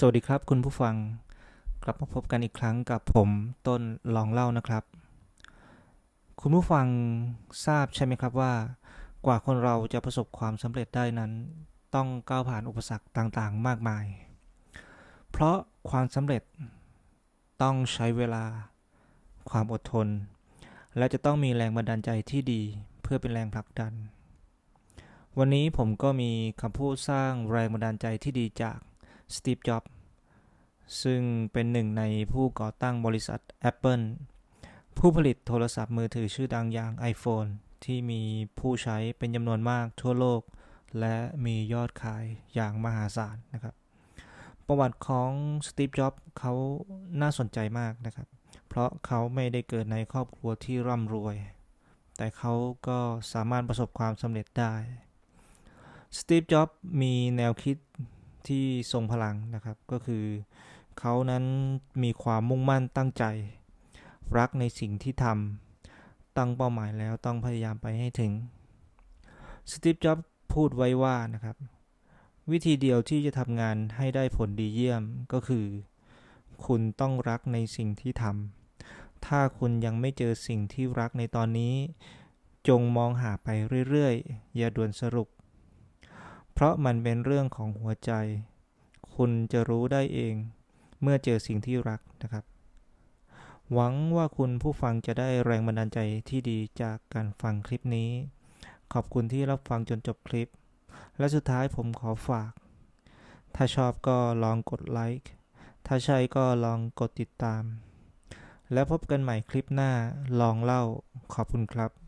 สวัสดีครับคุณผู้ฟัง กลับมาพบกันอีกครั้งกับผมต้นลองเล่านะครับ คุณผู้ฟังทราบใช่ไหมครับว่า กว่าคนเราจะประสบความสำเร็จได้นั้น ต้องก้าวผ่านอุปสรรคต่างๆ มากมาย เพราะความสำเร็จต้องใช้เวลา ความอดทน และจะต้องมีแรงบันดาลใจที่ดีเพื่อเป็นแรงผลักดัน วันนี้ผมก็มีคำพูดสร้างแรงบันดาลใจที่ดีจาก สตีฟ จ็อบส์ซึ่งเป็นหนึ่งในผู้ก่อตั้งบริษัท Apple ผู้ผลิตโทรศัพท์มือถือชื่อดังอย่าง iPhone ที่มีผู้ใช้เป็นจำนวนมากทั่วโลก และมียอดขายอย่างมหาศาลนะครับ ประวัติของสตีฟ จ็อบส์เขาน่าสนใจมากนะครับ เพราะเขาไม่ได้เกิดในครอบครัวที่ร่ำรวย แต่เขาก็สามารถประสบความสำเร็จได้ สตีฟ จ็อบส์มีแนวคิด ที่ทรงพลังนะครับ ก็คือเขานั้นมีความมุ่งมั่นตั้งใจ รักในสิ่งที่ทำตั้งเป้าหมายแล้วต้องพยายามไปให้ถึงสตีฟจ็อบพูดไว้ว่านะครับ วิธีเดียวที่จะทำงานให้ได้ผลดีเยี่ยมก็คือ คุณต้องรักในสิ่งที่ทำถ้าคุณยังไม่เจอสิ่งที่รักในตอนนี้ จงมองหาไปเรื่อยๆ อย่าด่วนสรุป เพราะมันเป็นเรื่องของหัวใจ คุณจะรู้ได้เอง เมื่อเจอสิ่งที่รักนะครับ หวังว่าคุณผู้ฟังจะได้แรงบันดาลใจที่ดีจากการฟังคลิปนี้ ขอบคุณที่รับฟังจนจบคลิป และสุดท้ายผมขอฝาก ถ้าชอบก็ลองกดไลค์ถ้าใช่ก็ลองกดติดตาม แล้วพบกันใหม่คลิปหน้าลองเล่าขอบคุณครับ